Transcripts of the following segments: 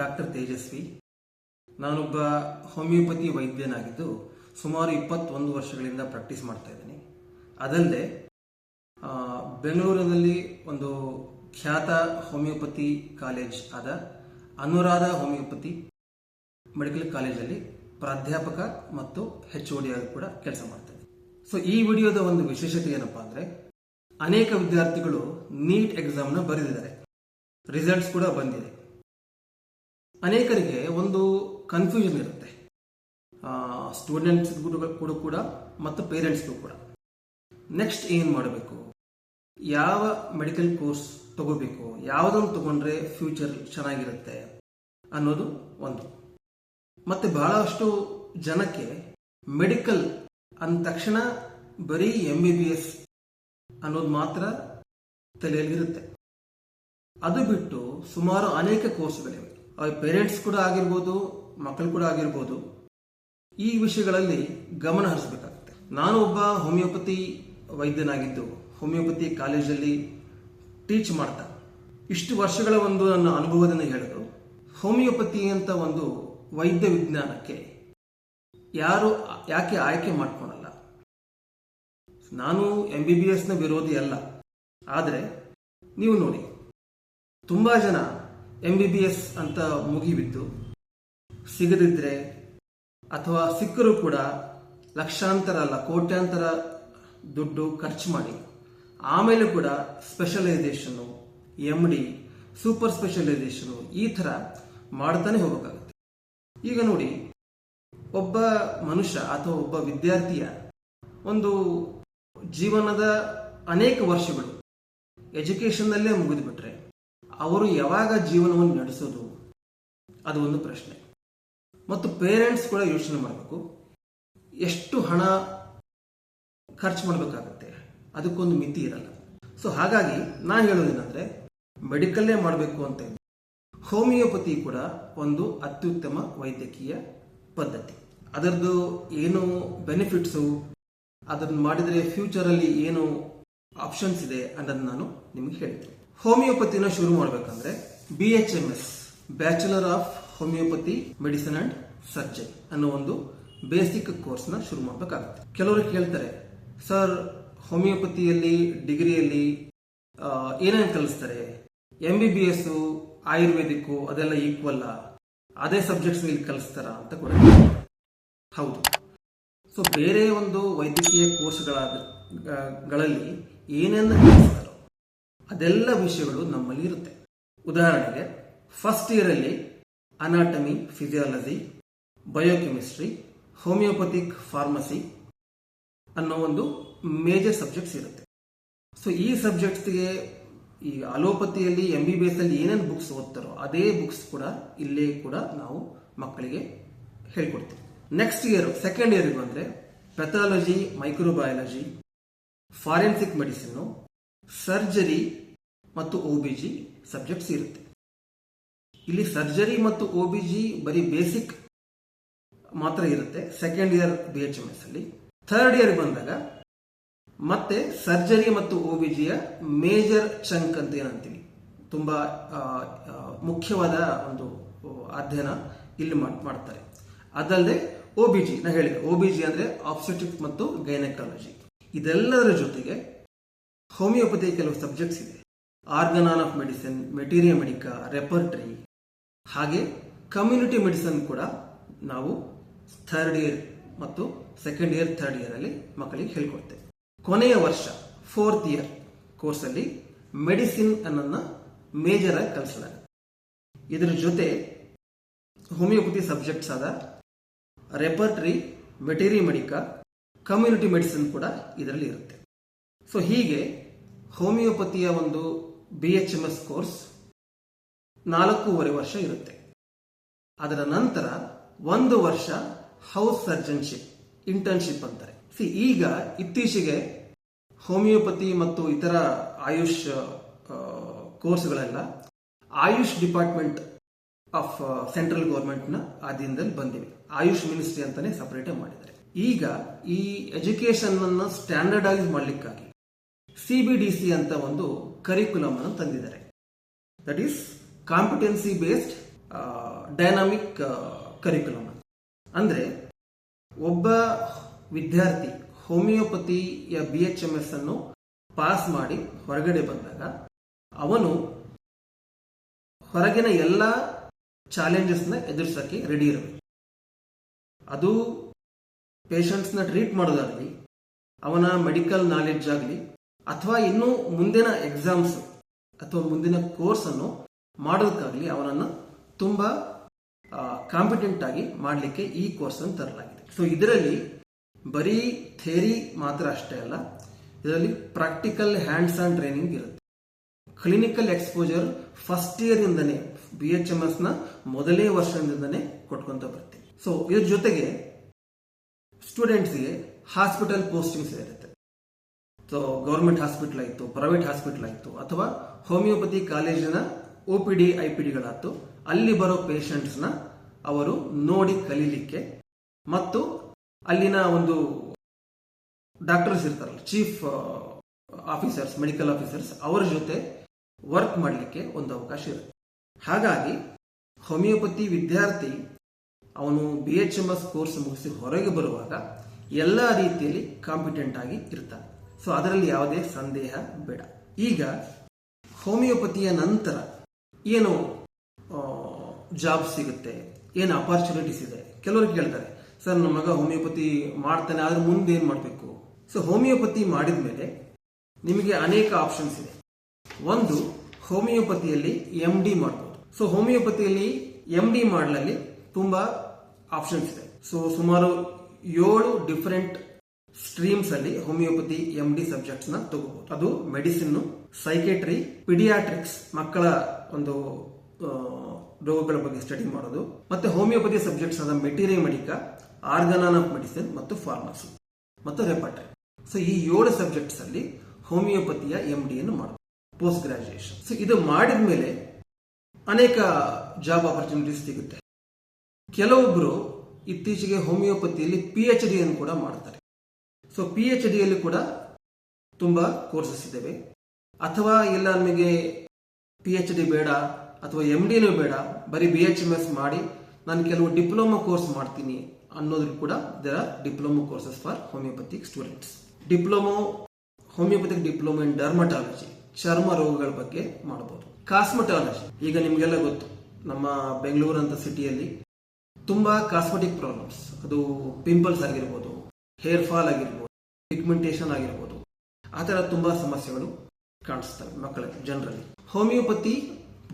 Doctor Tejasvi. ನಾನೊಬ್ಬ homeopathy ವೈದ್ಯನಾಗಿದ್ದು ಸುಮಾರು ಇಪ್ಪತ್ತೊಂದು ವರ್ಷಗಳಿಂದ ಪ್ರಾಕ್ಟೀಸ್ ಮಾಡ್ತಾ ಇದ್ದೀನಿ. ಅದಲ್ಲದೆ ಬೆಂಗಳೂರಿನಲ್ಲಿ ಒಂದು ಖ್ಯಾತ ಹೋಮಿಯೋಪತಿ ಕಾಲೇಜ್ ಆದ ಅನುರಾಧ ಹೋಮಿಯೋಪತಿ ಮೆಡಿಕಲ್ ಕಾಲೇಜಲ್ಲಿ ಪ್ರಾಧ್ಯಾಪಕ ಮತ್ತು ಹೆಚ್ ಆಗಿ ಕೂಡ ಕೆಲಸ ಮಾಡ್ತೇನೆ ಸೊ ಈ ವಿಡಿಯೋದ ಒಂದು ವಿಶೇಷತೆ ಏನಪ್ಪಾ ಅಂದ್ರೆ, ಅನೇಕ ವಿದ್ಯಾರ್ಥಿಗಳು ನೀಟ್ ಎಕ್ಸಾಮ್ನ ಬರೆದಿದ್ದಾರೆ. ರಿಸಲ್ಟ್ಸ್ ಕೂಡ ಬಂದಿದೆ. ಅನೇಕರಿಗೆ ಒಂದು ಕನ್ಫ್ಯೂಷನ್ ಇರುತ್ತೆ. ಸ್ಟೂಡೆಂಟ್ಸ್ ಕೂಡ ಕೂಡ ಮತ್ತು ಪೇರೆಂಟ್ಸ್ಗೂ ಕೂಡ. ನೆಕ್ಸ್ಟ್ ಏನು ಮಾಡಬೇಕು? ಯಾವ ಮೆಡಿಕಲ್ ಕೋರ್ಸ್ ತಗೋಬೇಕು? ಯಾವುದನ್ನು ತಗೊಂಡ್ರೆ ಫ್ಯೂಚರ್ ಚೆನ್ನಾಗಿರುತ್ತೆ ಅನ್ನೋದು ಒಂದು. ಮತ್ತೆ ಬಹಳಷ್ಟು ಜನಕ್ಕೆ ಮೆಡಿಕಲ್ ಅಂದ ತಕ್ಷಣ ಬರೀ ಎಂ ಬಿ ಬಿ ಎಸ್ ಅನ್ನೋದು ಮಾತ್ರ ತಲೆಯಲ್ಲಿರುತ್ತೆ. ಅದು ಬಿಟ್ಟು ಸುಮಾರು ಅನೇಕ ಕೋರ್ಸ್ಗಳಿವೆ ಪೇರೆಂಟ್ಸ್ ಕೂಡ ಆಗಿರ್ಬೋದು, ಮಕ್ಕಳು ಕೂಡ ಆಗಿರ್ಬೋದು, ಈ ವಿಷಯಗಳಲ್ಲಿ ಗಮನ ಹರಿಸಬೇಕಾಗುತ್ತೆ. ನಾನು ಒಬ್ಬ ಹೋಮಿಯೋಪತಿ ವೈದ್ಯನಾಗಿದ್ದು ಹೋಮಿಯೋಪತಿ ಕಾಲೇಜಲ್ಲಿ ಟೀಚ್ ಮಾಡ್ತಾ. ಇಷ್ಟು ವರ್ಷಗಳ ಒಂದು ನನ್ನ ಅನುಭವದಿಂದ ಹೇಳಿದ್ರು ಹೋಮಿಯೋಪತಿ ಅಂತ ಒಂದು ವೈದ್ಯ ವಿಜ್ಞಾನಕ್ಕೆ ಯಾರು ಯಾಕೆ ಆಯ್ಕೆ ಮಾಡ್ಕೊಳಲ್ಲ? ನಾನು ಎಂ ಬಿ ಬಿ ಎಸ್ನ ವಿರೋಧಿ ಅಲ್ಲ. ಆದರೆ, ನೀವು ನೋಡಿ, ತುಂಬಾ ಜನ ಎಂ ಬಿ ಬಿ ಎಸ್ ಅಂತ ಮುಗಿಬಿತ್ತು ಸಿಗದಿದ್ರೆ ಅಥವಾ ಸಿಕ್ಕರೂ ಕೂಡ ಲಕ್ಷಾಂತರ ಅಲ್ಲ, ಕೋಟ್ಯಾಂತರ ದುಡ್ಡು ಖರ್ಚು ಮಾಡಿ. ಆಮೇಲೆ ಕೂಡ specialisation M D super specialisation ಈ ಥರ ಮಾಡ್ತಾನೆ ಹೋಗಬೇಕಾಗುತ್ತೆ. ಈಗ ನೋಡಿ, ಒಬ್ಬ ಮನುಷ್ಯ ಅಥವಾ ಒಬ್ಬ ವಿದ್ಯಾರ್ಥಿಯ ಒಂದು ಜೀವನದ ಅನೇಕ ವರ್ಷಗಳು ಎಜುಕೇಶನ್ನಲ್ಲೇ ಮುಗಿದುಬಿಟ್ರೆ ಅವರು ಯಾವಾಗ ಜೀವನವನ್ನು ನಡೆಸೋದು? ಅದು ಒಂದು ಪ್ರಶ್ನೆ. ಮತ್ತು ಪೇರೆಂಟ್ಸ್ ಕೂಡ ಯೋಚನೆ ಮಾಡಬೇಕು. ಎಷ್ಟು ಹಣ ಖರ್ಚು ಮಾಡಬೇಕಾಗುತ್ತೆ? ಅದಕ್ಕೊಂದು ಮಿತಿ ಇರಲ್ಲ. ಸೊ ಹಾಗಾಗಿ ನಾನು ಹೇಳೋದೇನಂದ್ರೆ, ಮೆಡಿಕಲ್ಲೇ ಮಾಡಬೇಕು ಅಂತ. ಹೋಮಿಯೋಪತಿ ಕೂಡ ಒಂದು ಅತ್ಯುತ್ತಮ ವೈದ್ಯಕೀಯ ಪದ್ಧತಿ. ಅದರದ್ದು ಏನು ಬೆನಿಫಿಟ್ಸು? ಅದನ್ನು ಮಾಡಿದರೆ ಫ್ಯೂಚರಲ್ಲಿ ಏನು ಆಪ್ಷನ್ಸ್ ಇದೆ ಅನ್ನೋದು ನಾನು ನಿಮಗೆ ಹೇಳ್ತೀನಿ. ಹೋಮಿಯೋಪತಿನ ಶುರು ಮಾಡಬೇಕಂದ್ರೆ B H M S bachelor of homeopathy medicine and surgery ಅನ್ನೋ ಒಂದು ಬೇಸಿಕ್ ಕೋರ್ಸ್ನ ಶುರು ಮಾಡಬೇಕಾಗುತ್ತೆ. ಕೆಲವರು ಕೇಳ್ತಾರೆ, ಸರ್, ಹೋಮಿಯೋಪತಿಯಲ್ಲಿ, ಡಿಗ್ರಿಯಲ್ಲಿ ಏನೇನು ಕಲಿಸ್ತಾರೆ? M B B S Ayurvedic ಅದೆಲ್ಲ ಈಕ್ವಲ್ಲ ಅದೇ ಸಬ್ಜೆಕ್ಟ್ಸ್ ಇಲ್ಲಿ ಕಲಿಸ್ತಾರ? ಅಂತ ಕೂಡ ಹೌದು. ಸೊ ಬೇರೆ ಒಂದು ವೈದ್ಯಕೀಯ ಕೋರ್ಸ್ಗಳಾದ ಗಳಲ್ಲಿ ಏನೇನು ಕಲಿಸ್ತಾರೋ? ಅದೆಲ್ಲ ವಿಷಯಗಳು ನಮ್ಮಲ್ಲಿ ಇರುತ್ತೆ. ಉದಾಹರಣೆಗೆ ಫಸ್ಟ್ ಇಯರ್ ಅಲ್ಲಿ anatomy physiology biochemistry homeopathic pharmacy ಅನ್ನೋ ಒಂದು ಮೇಜರ್ ಸಬ್ಜೆಕ್ಟ್ಸ್ ಇರುತ್ತೆ. ಸೊ ಈ ಸಬ್ಜೆಕ್ಟ್ಸ್ಗೆ ಈ ಅಲೋಪತಿಯಲ್ಲಿ ಎಂ ಬಿ ಬಿ ಎಸ್ ಅಲ್ಲಿ ಏನೇನು ಬುಕ್ಸ್ ಓದ್ತಾರೋ ಅದೇ ಬುಕ್ಸ್ ಕೂಡ ಇಲ್ಲೇ ಕೂಡ ನಾವು ಮಕ್ಕಳಿಗೆ ಹೇಳ್ಕೊಡ್ತೀವಿ. ನೆಕ್ಸ್ಟ್ ಇಯರ್ ಸೆಕೆಂಡ್ ಇಯರ್ಗೆ ಬಂದ್ರೆ pathology microbiology forensic medicine surgery ಮತ್ತು ಒ ಬಿ ಜಿ ಸಬ್ಜೆಕ್ಟ್ಸ್ ಇರುತ್ತೆ. ಇಲ್ಲಿ ಸರ್ಜರಿ ಮತ್ತು ಒ ಬಿ ಜಿ ಬರೀ ಬೇಸಿಕ್ ಮಾತ್ರ ಇರುತ್ತೆ. Second year B H M S ಅಲ್ಲಿ. ಥರ್ಡ್ ಇಯರ್ ಬಂದಾಗ ಮತ್ತೆ ಸರ್ಜರಿ ಮತ್ತು ಒ ಬಿ ಜಿಯ ಮೇಜರ್ ಚಂಕ್ ಅಂತ ಏನಂತೀವಿ. ತುಂಬಾ ಮುಖ್ಯವಾದ ಒಂದು ಅಧ್ಯಯನ ಇಲ್ಲಿ ಮಾಡ್- ಮಾಡ್ತಾರೆ. ಅದಲ್ಲದೆ ಒ ಬಿ ಜಿ ನಾ ಹೇಳಿದೆ. ಒ ಬಿ ಜಿ ಅಂದ್ರೆ ಆಪ್ಸೆಟಿಕ್ ಮತ್ತು ಗೈನಕಾಲಜಿ ಇದೆಲ್ಲದರ ಜೊತೆಗೆ ಹೋಮಿಯೋಪತಿ ಕೆಲವು ಸಬ್ಜೆಕ್ಟ್ಸ್ ಇದೆ. Organon of medicine materia medica repertory ಹಾಗೆ ಕಮ್ಯುನಿಟಿ ಮೆಡಿಸನ್ ಕೂಡ ನಾವು ಥರ್ಡ್ ಇಯರ್ ಮತ್ತು ಸೆಕೆಂಡ್ ಇಯರ್ ಥರ್ಡ್ ಇಯರ್ ಅಲ್ಲಿ ಮಕ್ಕಳಿಗೆ ಹೇಳ್ಕೊಡ್ತೇವೆ. ಕೊನೆಯ ವರ್ಷ ಫೋರ್ತ್ ಇಯರ್ ಕೋರ್ಸ್ ಅಲ್ಲಿ ಮೆಡಿಸಿನ್ ಅನ್ನೋದನ್ನ ಮೇಜರ್ ಆಗಿ ಕಲಿಸಲಾಗುತ್ತೆ ಇದರ ಜೊತೆ ಹೋಮಿಯೋಪತಿ ಸಬ್ಜೆಕ್ಟ್ಸ್ ಆದ repertory materia medica community medicine ಕೂಡ ಇದರಲ್ಲಿ ಇರುತ್ತೆ. ಸೊ ಹೀಗೆ ಹೋಮಿಯೋಪತಿಯ ಒಂದು B H M S course ನಾಲ್ಕೂವರೆ ವರ್ಷ ಇರುತ್ತೆ. ಅದರ ನಂತರ ಒಂದು ವರ್ಷ ಹೌಸ್ ಸರ್ಜನ್ಶಿಪ್ ಇಂಟರ್ನ್ಶಿಪ್ ಅಂತಾರೆ. ಸಿ ಈಗ ಇತ್ತೀಚೆಗೆ ಹೋಮಿಯೋಪತಿ ಮತ್ತು ಇತರ ಆಯುಷ್ ಕೋರ್ಸ್ಗಳೆಲ್ಲ ಆಯುಷ್ ಡಿಪಾರ್ಟ್ಮೆಂಟ್ ಆಫ್ ಸೆಂಟ್ರಲ್ ಗವರ್ಮೆಂಟ್ನ ಅಧೀನದಲ್ಲಿ ಬಂದಿವೆ. ಆಯುಷ್ ಮಿನಿಸ್ಟ್ರಿ ಅಂತಾನೆ ಸಪರೇಟ್ ಮಾಡಿದ್ದಾರೆ. ಈಗ ಈ ಎಜುಕೇಶನ್ ಅನ್ನ ಸ್ಟ್ಯಾಂಡರ್ಡೈಸ್ ಮಾಡಲಿಕ್ಕಾಗಿ ಸಿಬಿಡಿಸಿ ಅಂತ ಒಂದು ಕರಿಕ್ಯುಲಮ್ ಅನ್ನು ತಂದಿದ್ದಾರೆ. That is competency based dynamic curriculum ಅಂದ್ರೆ ಒಬ್ಬ ವಿದ್ಯಾರ್ಥಿ ಹೋಮಿಯೋಪತಿಯ ಬಿ ಎಚ್ ಎಂ ಎಸ್ ಅನ್ನು ಪಾಸ್ ಮಾಡಿ ಹೊರಗಡೆ ಬಂದಾಗ ಅವನು ಹೊರಗಿನ ಎಲ್ಲ ಚಾಲೆಂಜಸ್ನ ಎದುರಿಸಕ್ಕೆ ರೆಡಿ ಇರಬೇಕು. ಅದು ಪೇಷಂಟ್ಸ್ನ ಟ್ರೀಟ್ ಮಾಡೋದಾಗಲಿ, ಅವನ ಮೆಡಿಕಲ್ ನಾಲೆಡ್ಜ್ ಆಗಲಿ ಅಥವಾ ಇನ್ನೂ ಮುಂದಿನ ಎಕ್ಸಾಮ್ಸ್ ಅಥವಾ ಮುಂದಿನ ಕೋರ್ಸ್ ಅನ್ನು ಮಾಡೋದಕ್ಕಾಗಲಿ ಅವನನ್ನು ತುಂಬ ಕಾಂಪಿಟೆಂಟ್ ಆಗಿ ಮಾಡಲಿಕ್ಕೆ ಈ ಕೋರ್ಸ್ ಅನ್ನು ತರಲಾಗಿದೆ. ಸೊ ಇದರಲ್ಲಿ ಬರೀ ಥೇರಿ ಮಾತ್ರ ಅಷ್ಟೇ ಅಲ್ಲ, ಇದರಲ್ಲಿ ಪ್ರಾಕ್ಟಿಕಲ್ ಹ್ಯಾಂಡ್ಸ್ ಆನ್ ಟ್ರೈನಿಂಗ್ ಇರುತ್ತೆ. ಕ್ಲಿನಿಕಲ್ ಎಕ್ಸ್ಪೋಜರ್ ಫಸ್ಟ್ ಇಯರ್ ಇಂದನೇ ಬಿ ಎಚ್ ಎಂ ಎಸ್ನ ಮೊದಲೇ ವರ್ಷದಿಂದನೇ ಕೊಟ್ಕೊಂತ ಬರ್ತೀವಿ ಸೊ ಇದ್ರ ಜೊತೆಗೆ ಸ್ಟೂಡೆಂಟ್ಸ್ಗೆ ಹಾಸ್ಪಿಟಲ್ ಪೋಸ್ಟಿಂಗ್ಸ್ ಇರುತ್ತೆ. ಸೊ ಗೌರ್ಮೆಂಟ್ ಹಾಸ್ಪಿಟಲ್ ಆಯಿತು ಪ್ರೈವೇಟ್ ಹಾಸ್ಪಿಟಲ್ ಆಯಿತು, ಅಥವಾ ಹೋಮಿಯೋಪತಿ ಕಾಲೇಜಿನ O P D I P ಡಿಗಳಾಯ್ತು ಅಲ್ಲಿ ಬರೋ ಪೇಷಂಟ್ಸ್ನ ಅವರು ನೋಡಿ ಕಲೀಲಿಕ್ಕೆ. ಮತ್ತು ಅಲ್ಲಿನ ಒಂದು ಡಾಕ್ಟರ್ಸ್ ಇರ್ತಾರಲ್ಲ ಚೀಫ್ ಆಫೀಸರ್ಸ್ ಮೆಡಿಕಲ್ ಆಫೀಸರ್ಸ್ ಅವರ ಜೊತೆ ವರ್ಕ್ ಮಾಡಲಿಕ್ಕೆ ಒಂದು ಅವಕಾಶ ಇರುತ್ತೆ. ಹಾಗಾಗಿ ಹೋಮಿಯೋಪತಿ ವಿದ್ಯಾರ್ಥಿ, ಅವನು B H M S course ಮುಗಿಸಿ ಹೊರಗೆ ಬರುವಾಗ, ಎಲ್ಲ ರೀತಿಯಲ್ಲಿ ಕಾಂಪಿಟೆಂಟ್ ಆಗಿ ಇರ್ತಾನೆ. ಸೊ ಅದರಲ್ಲಿ ಯಾವುದೇ ಸಂದೇಹ ಬೇಡ. ಈಗ ಹೋಮಿಯೋಪತಿಯ ನಂತರ ಏನು ಜಾಬ್ ಸಿಗುತ್ತೆ, ಏನು ಅಪಾರ್ಚುನಿಟೀಸ್ ಇದೆ? ಕೆಲವರು ಕೇಳ್ತಾರೆ, ಸರ್ ನಮ್ಮ ಮಗ ಹೋಮಿಯೋಪತಿ ಮಾಡ್ತಾನೆ, ಆದ್ರೆ ಮುಂದೆ ಏನು ಮಾಡಬೇಕು? ಸೊ ಹೋಮಿಯೋಪತಿ ಮಾಡಿದ ಮೇಲೆ ನಿಮಗೆ ಅನೇಕ ಆಪ್ಷನ್ಸ್ ಇದೆ. ಒಂದು, ಹೋಮಿಯೋಪತಿಯಲ್ಲಿ ಎಂ ಡಿ ಮಾಡ್ಬೋದು. ಸೊ ಹೋಮಿಯೋಪತಿಯಲ್ಲಿ ಎಂ ಡಿ ಮಾಡಲಲ್ಲಿ ತುಂಬಾ ಆಪ್ಷನ್ಸ್ ಇದೆ. ಸೊ ಸುಮಾರು ಏಳು ಡಿಫರೆಂಟ್ ಸ್ಟ್ರೀಮ್ಸ್ ಅಲ್ಲಿ ಹೋಮಿಯೋಪತಿ ಎಂ ಡಿ ಸಬ್ಜೆಕ್ಟ್ಸ್ನ ತಗೋಬಹುದು ಅದು ಮೆಡಿಸಿನ್ ಸೈಕೆಟ್ರಿ ಪಿಡಿಯಾಟ್ರಿಕ್ಸ್ ಮಕ್ಕಳ ಒಂದು ರೋಗಗಳ ಬಗ್ಗೆ ಸ್ಟಡಿ ಮಾಡೋದು. ಮತ್ತೆ ಹೋಮಿಯೋಪತಿ ಸಬ್ಜೆಕ್ಟ್ಸ್ ಆದ materia medica organon of medicine ಮತ್ತು ಫಾರ್ಮಸಿ ಮತ್ತು ರೆಪಟ್ರಿ ಸೊ ಈ ಏಳು ಸಬ್ಜೆಕ್ಟ್ಸ್ ಅಲ್ಲಿ ಹೋಮಿಯೋಪತಿಯ ಎಂ ಡಿ ಅನ್ನು ಮಾಡೋದು. ಪೋಸ್ಟ್ ಗ್ರಾಜುಯೇಷನ್ ಸೊ ಇದು ಮಾಡಿದ ಮೇಲೆ ಅನೇಕ ಜಾಬ್ ಆಪರ್ಚುನಿಟೀಸ್ ಸಿಗುತ್ತೆ. ಕೆಲವೊಬ್ರು ಇತ್ತೀಚೆಗೆ ಹೋಮಿಯೋಪತಿಯಲ್ಲಿ ಪಿ ಎಚ್ ಡಿ ಅನ್ನು ಕೂಡ ಮಾಡ್ತಾರೆ. ಸೊ ಪಿ ಎಚ್ ಡಿಯಲ್ಲಿ ಕೂಡ ತುಂಬಾ ಕೋರ್ಸಸ್ ಇದ್ದಾವೆ. ಅಥವಾ ಇಲ್ಲ ನಮಗೆ ಪಿ ಎಚ್ ಡಿ ಬೇಡ ಅಥವಾ ಎಂ ಡಿನೂ ಬೇಡ, ಬರೀ ಬಿ ಎಚ್ ಎಂ ಎಸ್ ಮಾಡಿ ನಾನು ಕೆಲವು ಡಿಪ್ಲೊಮಾ ಕೋರ್ಸ್ ಮಾಡ್ತೀನಿ ಅನ್ನೋದ್ರು ಕೂಡ there are diploma courses for homeopathic students diploma homeopathic diploma in dermatology ಚರ್ಮ ರೋಗಗಳ ಬಗ್ಗೆ ಮಾಡಬಹುದು ಕಾಸ್ಮೆಟಾಲಜಿ ಈಗ ನಿಮಗೆಲ್ಲ ಗೊತ್ತು, ನಮ್ಮ ಬೆಂಗಳೂರು ಅಂತ ಸಿಟಿಯಲ್ಲಿ ತುಂಬಾ ಕಾಸ್ಮೆಟಿಕ್ ಪ್ರಾಬ್ಲಮ್ಸ್ ಅದು ಪಿಂಪಲ್ಸ್ ಆಗಿರ್ಬೋದು ಹೇರ್ ಫಾಲ್ ಆಗಿರ್ಬೋದು ಪಿಗ್ಮೆಂಟೇಷನ್ ಆಗಿರ್ಬೋದು. ಆ ಥರ ತುಂಬ ಸಮಸ್ಯೆಗಳು ಕಾಣಿಸ್ತವೆ ಮಕ್ಕಳಿಗೆ ಜನರಲ್ಲಿ. Homeopathy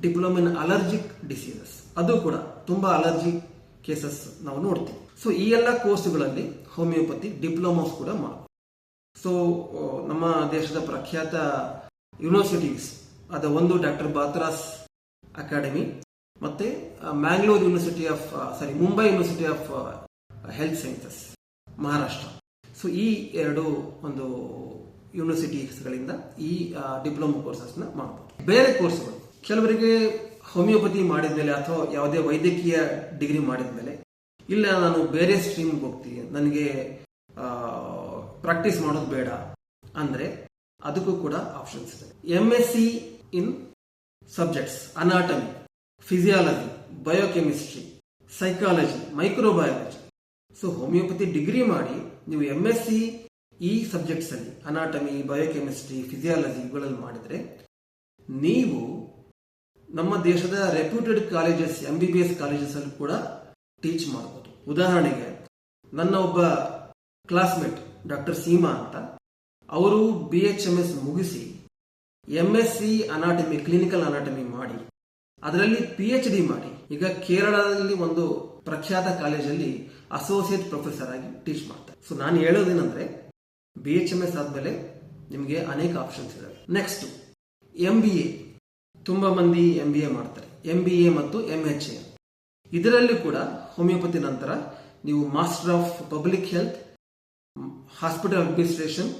diploma in allergic diseases ಅದು ಕೂಡ ತುಂಬಾ ಅಲರ್ಜಿ ಕೇಸಸ್ ನಾವು ನೋಡ್ತೀವಿ. ಸೊ ಈ ಎಲ್ಲ ಕೋರ್ಸ್ಗಳಲ್ಲಿ ಹೋಮಿಯೋಪತಿ ಡಿಪ್ಲೊಮಾಸ್ ಕೂಡ ಮಾಡಬಹುದು ಸೊ ನಮ್ಮ ದೇಶದ ಪ್ರಖ್ಯಾತ ಯೂನಿವರ್ಸಿಟೀಸ್ ಅದ ಒಂದು ಡಾಕ್ಟರ್ ಬಾತ್ರಾಸ್ ಅಕಾಡೆಮಿ, ಮತ್ತೆ Mangalore university of sorry Mumbai university of health sciences Maharashtra. So, ಈ ಎರಡು ಒಂದು ಯೂನಿವರ್ಸಿಟೀಸ್ಗಳಿಂದ ಈ ಡಿಪ್ಲೊಮಾ ಕೋರ್ಸಸ್ನ ಮಾಡಬಹುದು ಬೇರೆ ಕೋರ್ಸ್ಗಳು ಕೆಲವರಿಗೆ ಹೋಮಿಯೋಪತಿ ಮಾಡಿದ್ಮೇಲೆ ಅಥವಾ ಯಾವುದೇ ವೈದ್ಯಕೀಯ ಡಿಗ್ರಿ ಮಾಡಿದ್ಮೇಲೆ, ಇಲ್ಲ ನಾನು ಬೇರೆ ಸ್ಟ್ರೀಮ್ಗೆ ಹೋಗ್ತೀನಿ ನನಗೆ ಪ್ರಾಕ್ಟೀಸ್ ಮಾಡೋದು ಬೇಡ ಅಂದ್ರೆ ಅದಕ್ಕೂ ಕೂಡ ಆಪ್ಷನ್ಸ್ ಇದೆ. M S C in subjects anatomy physiology biochemistry psychology microbiology so homeopathy degree ಮಾಡಿ, ನೀವು ಎಂ ಎಸ್ ಸಿ ಈ ಸಬ್ಜೆಕ್ಟ್ಸ್ ಅಲ್ಲಿ ಅನಾಟಮಿ ಬಯೋಕೆಮಿಸ್ಟ್ರಿ ಫಿಸಿಯಾಲಜಿ ಇವುಗಳಲ್ಲಿ ಮಾಡಿದ್ರೆ, ನೀವು ನಮ್ಮ ದೇಶದ reputed colleges M B B S colleges ಅಲ್ಲಿ ಕೂಡ ಟೀಚ್ ಮಾಡಬಹುದು ಉದಾಹರಣೆಗೆ, ನನ್ನ ಒಬ್ಬ ಕ್ಲಾಸ್ಮೇಟ್ ಡಾಕ್ಟರ್ ಸೀಮಾ ಅಂತ, ಅವರು ಬಿ ಎಚ್ ಎಂ ಎಸ್ ಮುಗಿಸಿ M S C anatomy clinical anatomy ಮಾಡಿ, ಅದರಲ್ಲಿ ಪಿ ಎಚ್ ಡಿ ಮಾಡಿ, ಈಗ ಕೇರಳದಲ್ಲಿ ಒಂದು ಪ್ರಖ್ಯಾತ ಕಾಲೇಜಲ್ಲಿ ಅಸೋಸಿಯೇಟ್ ಪ್ರೊಫೆಸರ್ ಆಗಿ ಟೀಚ್ ಮಾಡ್ತಾರೆ. ಸೊ ನಾನು ಹೇಳೋದೇನಂದ್ರೆ ಬಿ ಎಚ್ ಎಂ ಎಸ್ ಆದ್ಮೇಲೆ ನಿಮಗೆ ಅನೇಕ ಆಪ್ಷನ್ಸ್ ಇದಾವೆ. ನೆಕ್ಸ್ಟ್ ಎಂ ಬಿ ಎ ತುಂಬಾ ಮಂದಿ ಎಂ ಬಿ ಎ ಮಾಡ್ತಾರೆ. ಎಂ ಬಿ ಎ ಮತ್ತು ಎಂ ಎಚ್ ಎ ಇದರಲ್ಲಿ ಕೂಡ ಹೋಮಿಯೋಪತಿ ನಂತರ ನೀವು master of public health hospital administration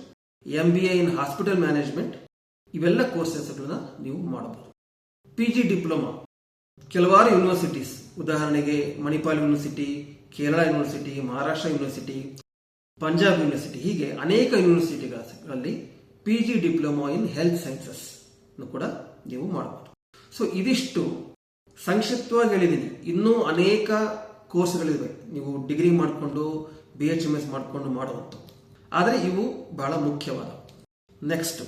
M B A in hospital management ಇವೆಲ್ಲ ಕೋರ್ಸಸ್ಗಳನ್ನ ನೀವು ಮಾಡಬಹುದು. ಪಿ ಜಿ ಡಿಪ್ಲೊಮಾ ಕೆಲವಾರು ಯೂನಿವರ್ಸಿಟೀಸ್ ಉದಾಹರಣೆಗೆ Manipal university Kerala university, Maharashtra university, Punjab university, ಹೀಗೆ ಅನೇಕ ಯೂನಿವರ್ಸಿಟಿಗಳಲ್ಲಿ P G diploma in health sciences ಕೂಡ ನೀವು ಮಾಡಬಹುದು ಸೊ, ಇದಿಷ್ಟು ಸಂಕ್ಷಿಪ್ತವಾಗಿ ಹೇಳಿದ್ದೀನಿ. ಇನ್ನೂ ಅನೇಕ ಕೋರ್ಸ್ಗಳಿವೆ. ನೀವು ಡಿಗ್ರಿ ಮಾಡಿಕೊಂಡು ಬಿ ಎಚ್ ಎಂ ಎಸ್ ಮಾಡಿಕೊಂಡು ಮಾಡುವಂಥ ಆದರೆ ಇವು ಬಹಳ ಮುಖ್ಯವಾದ. ನೆಕ್ಸ್ಟ್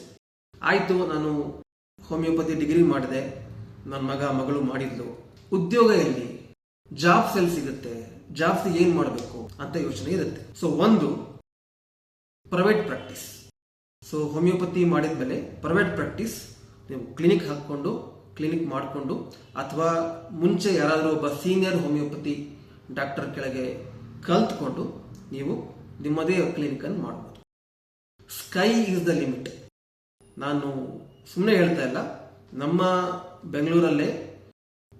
ಆಯಿತು, ನಾನು ಹೋಮಿಯೋಪತಿ ಡಿಗ್ರಿ ಮಾಡಿದೆ. ನನ್ನ ಮಗ ಮಗಳು ಮಾಡಿದ್ಲು ಉದ್ಯೋಗ ಎಲ್ಲಿ? ಜಾಬ್ಸ್ ಎಲ್ಲಿ ಸಿಗುತ್ತೆ. ಜಾಬ್ಸ್ ಏನ್ ಮಾಡಬೇಕು ಅಂತ ಯೋಚನೆ ಇರುತ್ತೆ. ಸೊ ಒಂದು ಪ್ರೈವೇಟ್ ಪ್ರಾಕ್ಟೀಸ್ ಸೊ ಹೋಮಿಯೋಪತಿ ಮಾಡಿದ್ಮೇಲೆ ಪ್ರೈವೇಟ್ ಪ್ರಾಕ್ಟೀಸ್ ನೀವು ಕ್ಲಿನಿಕ್ ಹಾಕ್ಕೊಂಡು ಕ್ಲಿನಿಕ್ ಮಾಡಿಕೊಂಡು, ಅಥವಾ ಮುಂಚೆ ಯಾರಾದರೂ ಒಬ್ಬ ಸೀನಿಯರ್ ಹೋಮಿಯೋಪತಿ ಡಾಕ್ಟರ್ ಕೆಳಗೆ ಕಲ್ತ್ಕೊಂಡು ನೀವು ನಿಮ್ಮದೇ ಕ್ಲಿನಿಕನ್ನು ಮಾಡಬಹುದು ಸ್ಕೈ ಈಸ್ ದ ಲಿಮಿಟ್ ನಾನು ಸುಮ್ಮನೆ ಹೇಳ್ತಾ ಇಲ್ಲ. ನಮ್ಮ ಬೆಂಗಳೂರಲ್ಲೇ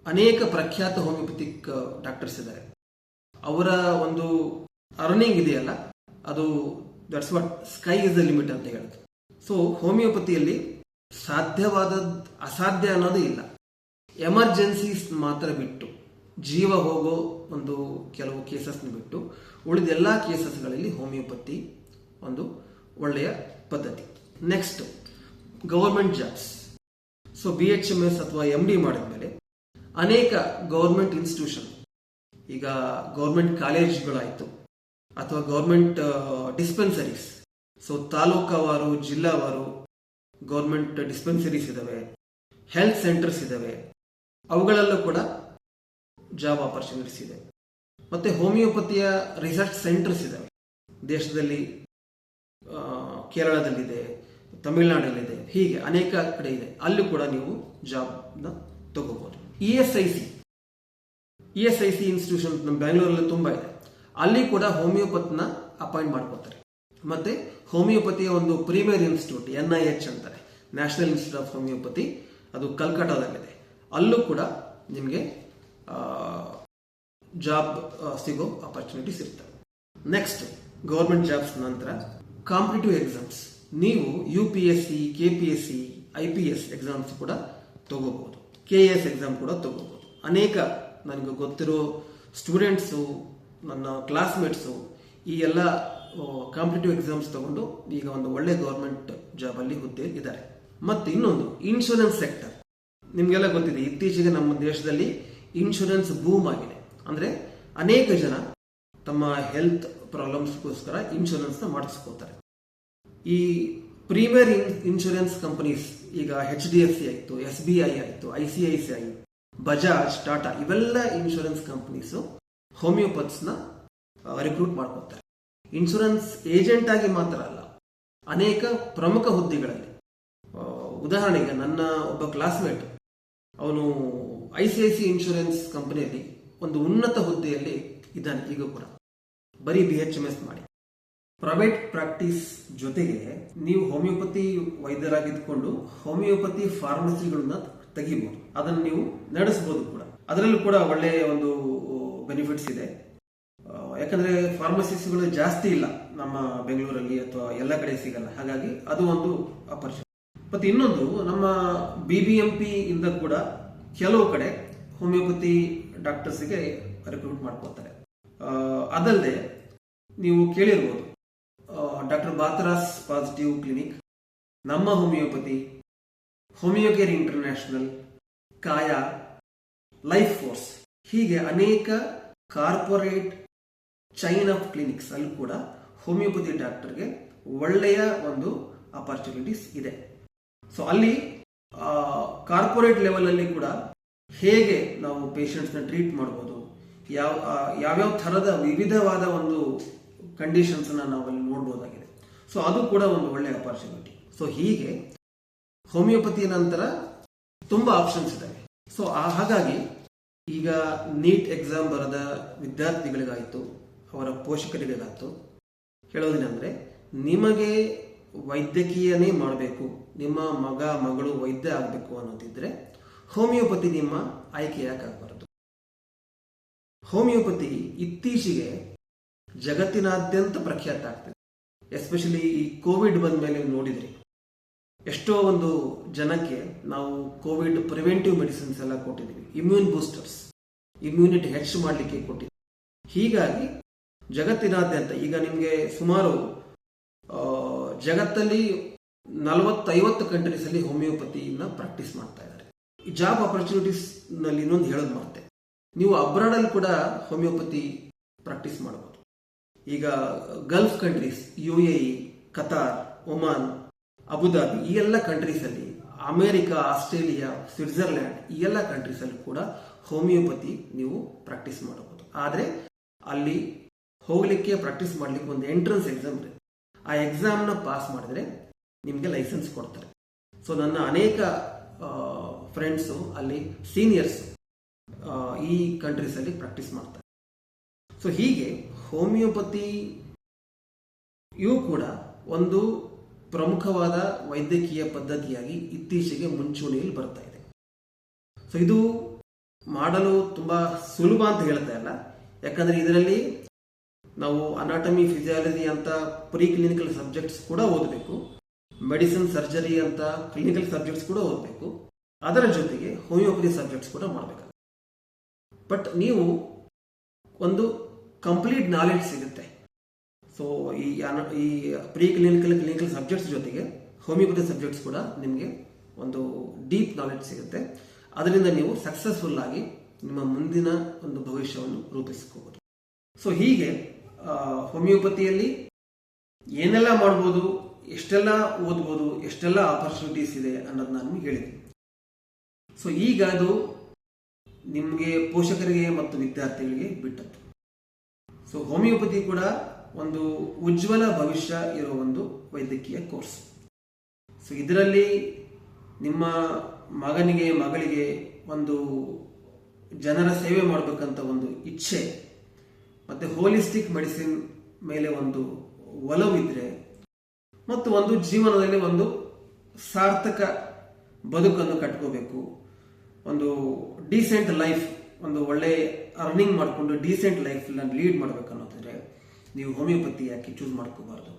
ಅನೇಕ ಪ್ರಖ್ಯಾತ ಹೋಮಿಯೋಪತಿಕ್ ಡಾಕ್ಟರ್ಸ್ ಇದ್ದಾರೆ. ಅವರ ಒಂದು ಅರ್ನಿಂಗ್ ಇದೆಯಲ್ಲ ಅದು that's what sky is the limit ಅಂತ ಹೇಳುದು ಸೊ ಹೋಮಿಯೋಪತಿಯಲ್ಲಿ ಸಾಧ್ಯವಾದ ಅಸಾಧ್ಯ ಅನ್ನೋದು ಇಲ್ಲ. ಎಮರ್ಜೆನ್ಸೀಸ್ ಮಾತ್ರ ಬಿಟ್ಟು, ಜೀವ ಹೋಗೋ ಒಂದು ಕೆಲವು ಕೇಸಸ್ನ ಬಿಟ್ಟು, ಉಳಿದ ಎಲ್ಲ ಕೇಸಸ್ಗಳಲ್ಲಿ ಹೋಮಿಯೋಪತಿ ಒಂದು ಒಳ್ಳೆಯ ಪದ್ಧತಿ. Next government jobs so B H M S ಅಥವಾ ಎಂ ಡಿ ಮಾಡಿದ್ಮೇಲೆ ಅನೇಕ ಗೌರ್ಮೆಂಟ್ ಇನ್ಸ್ಟಿಟ್ಯೂಷನ್ ಈಗ ಗೌರ್ಮೆಂಟ್ ಕಾಲೇಜ್ಗಳಾಯಿತು ಅಥವಾ ಗೌರ್ಮೆಂಟ್ ಡಿಸ್ಪೆನ್ಸರೀಸ್ ಸೊ ತಾಲೂಕವಾರು, ಜಿಲ್ಲಾವಾರು ಗೌರ್ಮೆಂಟ್ ಡಿಸ್ಪೆನ್ಸರೀಸ್ ಇದಾವೆ ಹೆಲ್ತ್ ಸೆಂಟರ್ಸ್ ಇದ್ದಾವೆ ಅವುಗಳಲ್ಲೂ ಕೂಡ ಜಾಬ್ ಆಪರ್ಚುನಿಟೀಸ್ ಇದೆ. ಮತ್ತೆ ಹೋಮಿಯೋಪತಿಯ ರಿಸರ್ಚ್ ಸೆಂಟರ್ಸ್ ಇದಾವೆ. ದೇಶದಲ್ಲಿ ಕೇರಳದಲ್ಲಿದೆ, ತಮಿಳುನಾಡಲ್ಲಿದೆ, ಹೀಗೆ ಅನೇಕ ಕಡೆ ಇದೆ. ಅಲ್ಲೂ ಕೂಡ ನೀವು ಜಾಬ್ನ ತಗೋಬಹುದು E S I C E S I C institution ನಮ್ಮ ಬೆಂಗಳೂರಲ್ಲಿ ತುಂಬಾ ಇದೆ. ಅಲ್ಲಿ ಕೂಡ ಹೋಮಿಯೋಪತ್ನ ಅಪಾಯಿಂಟ್ ಮಾಡ್ಕೋತಾರೆ. ಮತ್ತೆ ಹೋಮಿಯೋಪತಿಯ ಒಂದು premier institute, N I H ಅಂತಾರೆ. ನ್ಯಾಷನಲ್ ಇನ್ಸ್ಟಿಟ್ಯೂಟ್ ಆಫ್ ಹೋಮಿಯೋಪತಿ, ಅದು ಕಲ್ಕಟ್ಟಾದಲ್ಲಿದೆ ಅಲ್ಲೂ ಕೂಡ ನಿಮಗೆ ಜಾಬ್ ಸಿಗೋ ಅಪರ್ಚುನಿಟೀಸ್ ಇರ್ತವೆ. ನೆಕ್ಸ್ಟ್ ಗೌರ್ಮೆಂಟ್ ಜಾಬ್ಸ್ ನಂತರ ಕಾಂಪಿಟೇಟಿವ್ ಎಕ್ಸಾಮ್ಸ್ ನೀವು U P S C K P S C I P S exams ಕೂಡ ತಗೋಬಹುದು ಕೆ ಎಸ್ ಎಕ್ಸಾಮ್ ಕೂಡ ತಗೋಬಹುದು ಅನೇಕ ನನಗೆ ಗೊತ್ತಿರೋ ಸ್ಟೂಡೆಂಟ್ಸು, ನನ್ನ ಕ್ಲಾಸ್ಮೇಟ್ಸು ಈ ಎಲ್ಲ ಕಾಂಪಿಟೇಟಿವ್ ಎಕ್ಸಾಮ್ಸ್ ತಗೊಂಡು ಈಗ ಒಂದು ಒಳ್ಳೆ ಗೌರ್ಮೆಂಟ್ ಜಾಬ್ ಅಲ್ಲಿ ಹುದ್ದೆ ಇದ್ದಾರೆ ಮತ್ತೆ ಇನ್ನೊಂದು ಇನ್ಶೂರೆನ್ಸ್ ಸೆಕ್ಟರ್ ನಿಮಗೆಲ್ಲ ಗೊತ್ತಿದೆ, ಇತ್ತೀಚೆಗೆ ನಮ್ಮ ದೇಶದಲ್ಲಿ ಇನ್ಶೂರೆನ್ಸ್ ಬೂಮ್ ಆಗಿದೆ. ಅಂದ್ರೆ ಅನೇಕ ಜನ ತಮ್ಮ ಹೆಲ್ತ್ ಪ್ರಾಬ್ಲಮ್ಸ್ಗೋಸ್ಕರ ಇನ್ಶೂರೆನ್ಸ್ನ ಮಾಡಿಸ್ಕೋತಾರೆ ಈ ಪ್ರೀಮಿಯರ್ ಇನ್ಶೂರೆನ್ಸ್ ಕಂಪನೀಸ್ ಈಗ ಎಚ್ ಡಿ ಎಫ್ ಸಿ ಆಯಿತು ಎಸ್ ಬಿ ಐ ಆಯಿತು I C I C I Bajaj Tata ಇವೆಲ್ಲ ಇನ್ಶೂರೆನ್ಸ್ ಕಂಪನೀಸ್ ಹೋಮಿಯೋಪತ್ಸ್ನ ರಿಕ್ರೂಟ್ ಮಾಡ್ಕೊತಾರೆ ಇನ್ಶೂರೆನ್ಸ್ ಏಜೆಂಟ್ ಆಗಿ ಮಾತ್ರ ಅಲ್ಲ, ಅನೇಕ ಪ್ರಮುಖ ಹುದ್ದೆಗಳಲ್ಲಿ. ಉದಾಹರಣೆಗೆ ನನ್ನ ಒಬ್ಬ ಕ್ಲಾಸ್ಮೇಟ್ ಅವನು I C I C insurance ಕಂಪನಿಯಲ್ಲಿ ಒಂದು ಉನ್ನತ ಹುದ್ದೆಯಲ್ಲಿ ಇದ್ದಾನೆ, ಈಗ ಕೂಡ. ಬರೀ ಬಿ ಎಚ್ ಎಂ ಎಸ್ ಮಾಡಿ. ಪ್ರೈವೇಟ್ ಪ್ರಾಕ್ಟೀಸ್ ಜೊತೆಗೆ ನೀವು ಹೋಮಿಯೋಪತಿ ವೈದ್ಯರಾಗಿದ್ದುಕೊಂಡು ಹೋಮಿಯೋಪತಿ ಫಾರ್ಮಸಿಗಳನ್ನ ತೆಗಿಬಹುದು ಅದನ್ನು ನೀವು ನಡೆಸಬಹುದು ಕೂಡ. ಅದರಲ್ಲೂ ಕೂಡ ಒಳ್ಳೆಯ ಒಂದು ಬೆನಿಫಿಟ್ಸ್ ಇದೆ. ಯಾಕಂದ್ರೆ ಫಾರ್ಮಸಿಸ್ಗಳು ಜಾಸ್ತಿ ಇಲ್ಲ ನಮ್ಮ ಬೆಂಗಳೂರಲ್ಲಿ ಅಥವಾ ಎಲ್ಲ ಕಡೆ ಸಿಗಲ್ಲ. ಹಾಗಾಗಿ ಅದು ಒಂದು ಅಪರ್ಚುನಿಟಿ ಮತ್ತೆ ಇನ್ನೊಂದು, ನಮ್ಮ ಬಿ ಬಿ ಎಂ ಪಿ ಇಂದ ಕೂಡ ಕೆಲವು ಕಡೆ ಹೋಮಿಯೋಪತಿ ಡಾಕ್ಟರ್ಸ್ಗೆ ರಿಕ್ರೂಟ್ ಮಾಡ್ಕೋತಾರೆ ಅದಲ್ಲದೆ ನೀವು ಕೇಳಿರ್ಬೋದು ಡಾಕ್ಟರ್ ಬಾತರಾಸ್ ಪಾಸಿಟಿವ್ ಕ್ಲಿನಿಕ್ ನಮ್ಮ homeopathy homeocare international Kaya life force ಹೀಗೆ ಅನೇಕ ಕಾರ್ಪೊರೇಟ್ ಚೈನ್ ಆಫ್ ಕ್ಲಿನಿಕ್ಸ್ ಅಲ್ಲಿ ಕೂಡ ಹೋಮಿಯೋಪತಿ ಡಾಕ್ಟರ್ಗೆ ಒಳ್ಳೆಯ ಒಂದು ಅಪರ್ಚುನಿಟೀಸ್ ಇದೆ. ಸೊ ಅಲ್ಲಿ ಕಾರ್ಪೊರೇಟ್ ಲೆವೆಲಲ್ಲಿ ಕೂಡ ಹೇಗೆ ನಾವು ಪೇಷಂಟ್ಸ್ನ ಟ್ರೀಟ್ ಮಾಡ್ಬೋದು, ಯಾವ ಯಾವ್ಯಾವ ಥರದ ವಿವಿಧವಾದ ಒಂದು ಕಂಡೀಷನ್ಸ್ ನಾವು ಅಲ್ಲಿ ನೋಡ್ಬೋದಾಗಿದೆ. ಸೊ ಅದು ಕೂಡ ಒಂದು ಒಳ್ಳೆಯ ಅಪರ್ಚುನಿಟಿ ಸೊ ಹೀಗೆ ಹೋಮಿಯೋಪತಿ ನಂತರ ತುಂಬಾ ಆಪ್ಷನ್ಸ್ ಇದ್ದಾವೆ. ಸೊ ಹಾಗಾಗಿ ಈಗ ನೀಟ್ ಎಕ್ಸಾಮ್ ಬರೆದ ವಿದ್ಯಾರ್ಥಿಗಳಿಗಾಯಿತು, ಅವರ ಪೋಷಕರಿಗಾಯ್ತು. ಹೇಳೋದೇನೆಂದ್ರೆ, ನಿಮಗೆ ವೈದ್ಯಕೀಯನೇ ಮಾಡಬೇಕು, ನಿಮ್ಮ ಮಗ, ಮಗಳು ವೈದ್ಯ ಆಗಬೇಕು ಅನ್ನೋದಿದ್ರೆ ಹೋಮಿಯೋಪತಿ ನಿಮ್ಮ ಆಯ್ಕೆ ಯಾಕಾಗಬಾರದು ಹೋಮಿಯೋಪತಿ ಇತ್ತೀಚೆಗೆ ಜಗತ್ತಿನಾದ್ಯಂತ ಪ್ರಖ್ಯಾತ ಆಗ್ತದೆ. ಎಸ್ಪೆಷಲಿ ಈ ಕೋವಿಡ್ ಬಂದ ಮೇಲೆ ನೋಡಿದ್ರಿ. ಎಷ್ಟೋ ಒಂದು ಜನಕ್ಕೆ ನಾವು ಕೋವಿಡ್ ಪ್ರಿವೆಂಟಿವ್ ಮೆಡಿಸಿನ್ಸ್ ಎಲ್ಲ ಕೊಟ್ಟಿದ್ದೀವಿ. Immune boosters. ಇಮ್ಯುನಿಟಿ ಹೆಚ್ಚು ಮಾಡಲಿಕ್ಕೆ ಕೊಟ್ಟಿದ್ದೀವಿ. ಹೀಗಾಗಿ ಜಗತ್ತಿನಾದ್ಯಂತ ಈಗ ನಿಮಗೆ ಸುಮಾರು ಜಗತ್ತಲ್ಲಿ ನಲವತ್ತೈವತ್ತು ಕಂಟ್ರೀಸ್ ಅಲ್ಲಿ ಹೋಮಿಯೋಪತಿಯನ್ನ ಪ್ರಾಕ್ಟೀಸ್ ಮಾಡ್ತಾ ಇದ್ದಾರೆ. ಜಾಬ್ ಅಪರ್ಚುನಿಟೀಸ್ನಲ್ಲಿ ಇನ್ನೊಂದು ಹೇಳೋದು ಮತ್ತೆ. ನೀವು ಅಬ್ರಾಡಲ್ಲಿ ಕೂಡ ಹೋಮಿಯೋಪತಿ ಪ್ರಾಕ್ಟೀಸ್ ಮಾಡಬಹುದು ಈಗ gulf countries U A E Qatar Oman Abu Dhabi, ಈ ಎಲ್ಲ ಕಂಟ್ರೀಸ್ ಅಲ್ಲಿ, ಅಮೆರಿಕ, ಆಸ್ಟ್ರೇಲಿಯಾ, ಸ್ವಿಟ್ಜರ್ಲ್ಯಾಂಡ್, ಈ ಎಲ್ಲ ಕಂಟ್ರೀಸ್ ಅಲ್ಲಿ ಕೂಡ ಹೋಮಿಯೋಪತಿ ನೀವು ಪ್ರಾಕ್ಟೀಸ್ ಮಾಡಬಹುದು. ಆದ್ರೆ ಅಲ್ಲಿ ಹೋಗ್ಲಿಕ್ಕೆ ಪ್ರಾಕ್ಟೀಸ್ ಮಾಡ್ಲಿಕ್ಕೆ ಒಂದು ಎಂಟ್ರೆನ್ಸ್ ಎಕ್ಸಾಮ್ ಇದೆ. ಆ ಎಕ್ಸಾಮ್ನ ಪಾಸ್ ಮಾಡಿದ್ರೆ ನಿಮಗೆ ಲೈಸೆನ್ಸ್ ಕೊಡ್ತಾರೆ. ಸೊ ನನ್ನ ಅನೇಕ ಫ್ರೆಂಡ್ಸು ಅಲ್ಲಿ ಸೀನಿಯರ್ಸ್ ಈ ಕಂಟ್ರೀಸ್ ಅಲ್ಲಿ ಪ್ರಾಕ್ಟೀಸ್ ಮಾಡ್ತಾರೆ. ಸೊ ಹೀಗೆ ಹೋಮಿಯೋಪತಿ ಇವು ಕೂಡ ಒಂದು ಪ್ರಮುಖವಾದ ವೈದ್ಯಕೀಯ ಪದ್ಧತಿಯಾಗಿ ಇತ್ತೀಚೆಗೆ ಮುಂಚೂಣಿಯಲ್ಲಿ ಬರ್ತಾ ಇದೆ. ಸೊ ಇದು ಮಾಡಲು ತುಂಬಾ ಸುಲಭ ಅಂತ ಹೇಳ್ತಾ ಇಲ್ಲ ಯಾಕಂದ್ರೆ ಇದರಲ್ಲಿ ನಾವು ಅನಾಟಮಿ ಫಿಸಿಯಾಲಜಿ ಅಂತ ಪ್ರೀ ಕ್ಲಿನಿಕಲ್ ಸಬ್ಜೆಕ್ಟ್ಸ್ ಕೂಡ ಓದಬೇಕು. ಮೆಡಿಸಿನ್ ಸರ್ಜರಿ ಅಂತ ಕ್ಲಿನಿಕಲ್ ಸಬ್ಜೆಕ್ಟ್ಸ್ ಕೂಡ ಓದಬೇಕು. ಅದರ ಜೊತೆಗೆ ಹೋಮಿಯೋಪತಿ ಸಬ್ಜೆಕ್ಟ್ಸ್ ಕೂಡ ಮಾಡಬೇಕಾಗುತ್ತೆ. ಬಟ್ ನೀವು ಒಂದು ಕಂಪ್ಲೀಟ್ ನಾಲೆಡ್ಜ್ ಸಿಗುತ್ತೆ. ಸೊ ಈ ಈ ಪ್ರೀ ಕ್ಲಿನಿಕಲ್ ಕ್ಲಿನಿಕಲ್ ಸಬ್ಜೆಕ್ಟ್ಸ್ ಜೊತೆಗೆ ಹೋಮಿಯೋಪತಿ ಸಬ್ಜೆಕ್ಟ್ಸ್ ಕೂಡ ನಿಮಗೆ ಒಂದು ಡೀಪ್ ನಾಲೆಡ್ಜ್ ಸಿಗುತ್ತೆ. ಅದರಿಂದ ನೀವು ಸಕ್ಸಸ್ಫುಲ್ ಆಗಿ ನಿಮ್ಮ ಮುಂದಿನ ಒಂದು ಭವಿಷ್ಯವನ್ನು ರೂಪಿಸ್ಕೋಬಹುದು ಸೊ ಹೀಗೆ ಹೋಮಿಯೋಪತಿಯಲ್ಲಿ ಏನೆಲ್ಲ ಮಾಡ್ಬೋದು, ಎಷ್ಟೆಲ್ಲ ಓದ್ಬೋದು, ಎಷ್ಟೆಲ್ಲ ಆಪರ್ಚುನಿಟೀಸ್ ಇದೆ ಅನ್ನೋದು ನಾನು ಹೇಳಿದ್ದೀನಿ ಸೊ ಈಗ ಅದು ನಿಮಗೆ ಪೋಷಕರಿಗೆ ಮತ್ತು ವಿದ್ಯಾರ್ಥಿಗಳಿಗೆ ಬಿಟ್ಟದ್ದು. ಸೊ ಹೋಮಿಯೋಪತಿ ಕೂಡ ಒಂದು ಉಜ್ವಲ ಭವಿಷ್ಯ ಇರೋ ಒಂದು ವೈದ್ಯಕೀಯ ಕೋರ್ಸ್. ಸೊ ಇದರಲ್ಲಿ ನಿಮ್ಮ ಮಗನಿಗೆ, ಮಗಳಿಗೆ ಒಂದು ಜನರ ಸೇವೆ ಮಾಡಬೇಕಂತ ಒಂದು ಇಚ್ಛೆ, ಮತ್ತೆ ಹೋಲಿಸ್ಟಿಕ್ ಮೆಡಿಸಿನ್ ಮೇಲೆ ಒಂದು ಒಲವಿದ್ರೆ, ಮತ್ತು ಒಂದು ಜೀವನದಲ್ಲಿ ಒಂದು ಸಾರ್ಥಕ ಬದುಕನ್ನು ಕಟ್ಕೋಬೇಕು. ಒಂದು ಡೀಸೆಂಟ್ ಲೈಫ್ ಒಂದು ಒಳ್ಳೆ ಅರ್ನಿಂಗ್ ಮಾಡಿಕೊಂಡು ಡೀಸೆಂಟ್ ಲೈಫ್ ಲೀಡ್ ಮಾಡ್ಬೇಕು ಅನ್ನೋದಿದ್ರೆ ನೀವು ಹೋಮಿಯೋಪತಿ ಯಾಕೆ ಚೂಸ್ ಮಾಡ್ಕೋಬಾರ್ದು.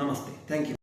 ನಮಸ್ತೆ. Thank you